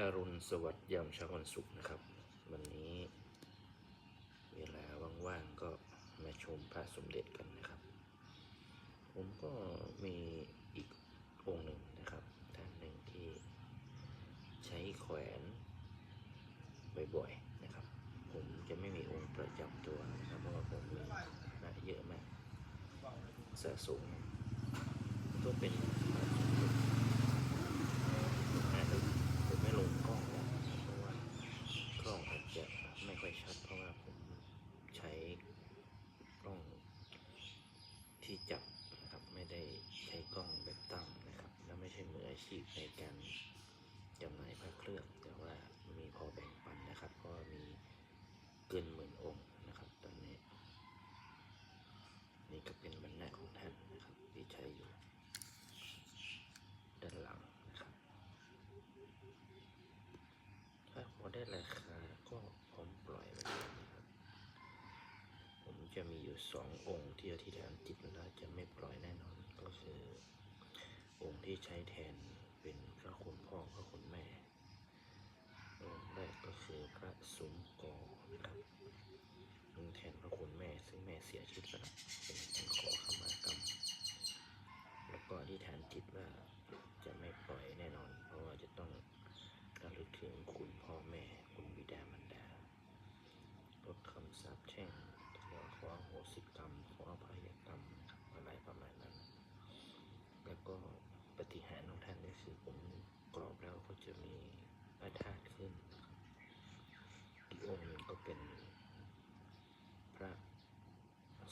อรุณสวัสดิ์ยามเช้าวันศุกร์นะครับ วันนี้เวลาว่างๆก็มาชมพระสมเด็จกันนะครับ ผมก็มีอีกองค์หนึ่งนะครับท่านหนึ่งที่ใช้แขวนบ่อยๆนะครับ ผมจะไม่มีองค์ประจำตัวนะครับเพราะว่าผมมีพระเยอะมากสะสมก็เป็นพระสมเด็จ อาจจะผมไม่ลงกล้องนะเพราะว่ากล้องอาจจะไม่ค่อยชัด เพราะว่าผมใช้กล้องที่จับนะครับ ไม่ได้ใช้กล้องแบบตั้งนะครับ แล้วไม่ใช่มื อาชีพในการจำหน่ายพระเครื่องแต่ว่ามีพอแบ่งปันนะครับ ก็มีเกินหมื่นองค์นะครับ ตอนนี้ นี่ก็เป็นบรรณาของท่านนะครับที่ใช้อยู่ด้านหลังนะครับ ถ้าพอได้ราคาก็พร้อมปล่อยไปเลยนะครับ ผมจะมีอยู่สององค์ที่อธิษฐานจิตแล้วจะไม่ปล่อยแน่นอนก็คือ ที่ใช้แทนเป็นพระคุณพ่อพระคุณแม่องค์แรกก็คือพระสมกอนะครับมึงแทนพระคุณแม่ซึ่งแม่เสียชีวิตไปแล้วเป็นการขอขมากรรม แล้วก็อธิษฐานจิตว่าจะไม่ปล่อยแน่นอน เพราะว่าจะต้องระลึกถึงคุณพ่อแม่คุณบิดามารดาลดคำสาปแช่งขอขอโหสิกรรมขออภัยกรรมอะไรประมาณนั้น แล้วก็ ปฏิหารของท่านก็คือผมกรอบแล้วก็จะมีพระธาตุขึ้น อีกองค์หนึ่งก็เป็นพระ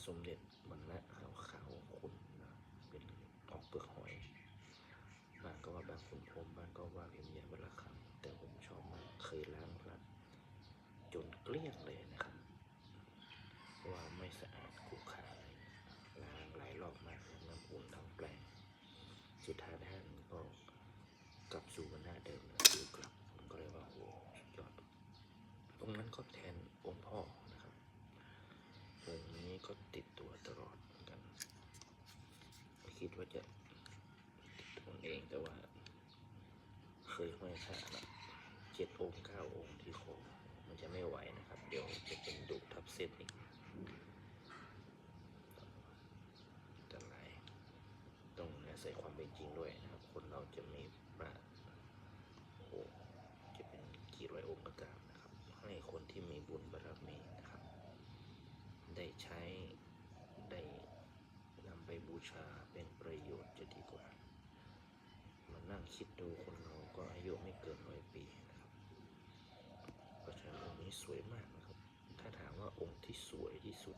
สมเด็จบรรณะขาวขาวๆขุนนะเป็นออกเปลือกหอยบางก็ว่าบางขุนพรมบางก็ว่าพิมพ์ยาบรคังแต่ผมชอบมากเคยล้างพระจนเกลี้ยงเลยนะครับเพราะว่าไม่สะอาดขรุขระล้างหลายรอบมากน้ำอุ่นทั้งแปลง สุดท้ายท่านก็กลับสู่วันหน้าเดิมนะคือกลับผมก็เลยว่าโอ้สุดยอดตรงนั้นก็แทนองค์พ่อนะครับองค์นี้ก็ติดตัวตลอดเหมือนกันไม่คิดว่าจะตนเองแต่ว่า เคยห้อยพระนะเจ็ดองค์เก้าองค์ที่คอมันจะไม่ไหวนะครับ เดี๋ยวจะเป็นดุทับเส้นอีกแต่ไรต้องอาศัยความเป็นจริงด้วยนะครับ คนเราจะมีพระโอ้โหจะเป็นกี่ร้อยองค์ก็ตามนะครับ ให้ คนที่มีบุญบารมีนะครับ ได้ใช้ได้นำไปบูชาเป็นประโยชน์จะดีกว่ามานั่งคิดดูคนเราก็อายุไม่เกินร้อยปีนะครับเพราะฉะนั้นองค์นี้สวยมากนะครับ ถ้าถามว่าองค์ที่สวยที่สุด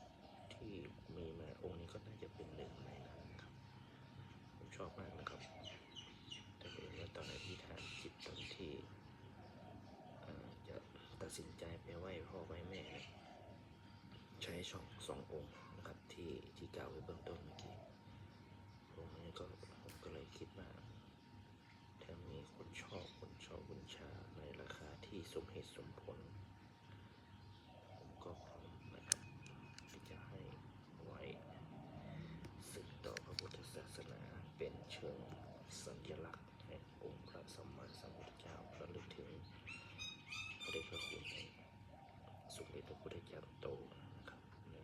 ที่มีมาองค์นี้ก็น่าจะเป็นหนึ่งในนั้นนะครับ ผมชอบมากนะครับแต่เห็นว่าตอนอธิษฐานจิตตอนที่ สินใจไปไหว้พ่อไหว้แม่ ใช้สองสององค์นะครับที่ที่กล่าวไว้เบื้องต้นเมื่อกี้องค์นี้ก็ผมก็เลยคิดว่าถ้ามีคนชอบคนชอบบูชาในราคาที่สมเหตุสมผล ผมก็พร้อมนะครับที่จะให้ไว้สืบต่อพระพุทธศาสนาเป็นเชิงสัญลักษณ์แห่งองค์พระสัมมาสัมพุทธเจ้าระลึกถึงพระเดชพระคุณแห่งสมเด็จพระพุทธเจ้าโตนะครับใน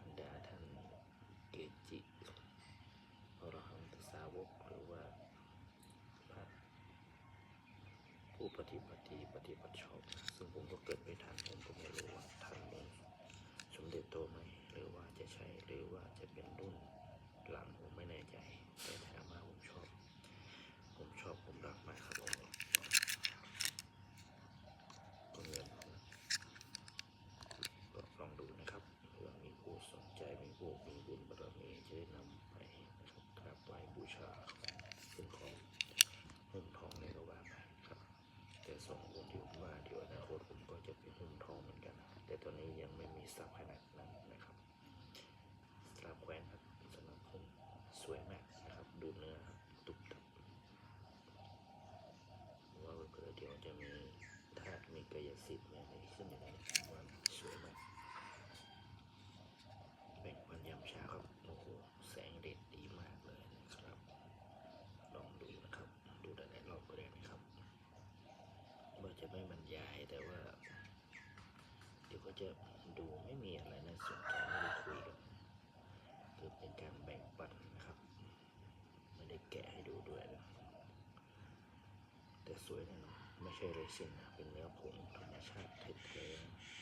บรรดาท่านเกจิอรหันตสาวกหรือว่า พระผู้ ปฏิบัติปฏิบัติชอบ ซึ่งผมก็เกิดไม่ทันผมก็ไม่รู้ว่าทันมีสมเด็จโตไหมหรือว่าจะใช่หรือว่าจะเป็นรุ่นหลังผมไม่แน่ใจ แต่ถามว่าผมชอบ ผมชอบผมรักมากครับผมก็เงินนะก็ลองดูนะครับเผื่อมีผู้สนใจมีผู้มีบุญบารมีจะได้นำไปนะครับกราบไหว้บูชาเป็นของ หุ้มทองเลยก็ว่าไปครับ แต่สองคนที่ผมว่าเดี๋ยวอนาคตผมก็จะเป็นหุ้มทองเหมือนกัน แต่ตอนนี้ ยังไม่มีทรัพย์ขนาดนั้นนะครับสลับแควนครับสำหรับผมสวยมากนะครับ ดูเนื้อครับตุบตับว่าเผื่อเดี๋ยวจะมีธาตุมีกายสิทธิ์มีอะไรขึ้นอย่างนี้ผมว่าสวยมากแบ่งปันยามเช้าครับโอ้โหแสงเด็ดดีมากเลยนะครับ ลองดูนะครับ ดูได้หลายรอบก็ได้นะครับ ยายแต่ว่า เดี๋ยวก็ จะดูไม่มีอะไรน่าสนใจไม่ได้คุยกันคือเป็นการแบ่งปันนะครับ ไม่ได้แกะให้ดูด้วยนะแต่สวยแน่นอนไม่ใช่เรซินนะเป็นเนื้อผงธรรมชาติแท้ๆ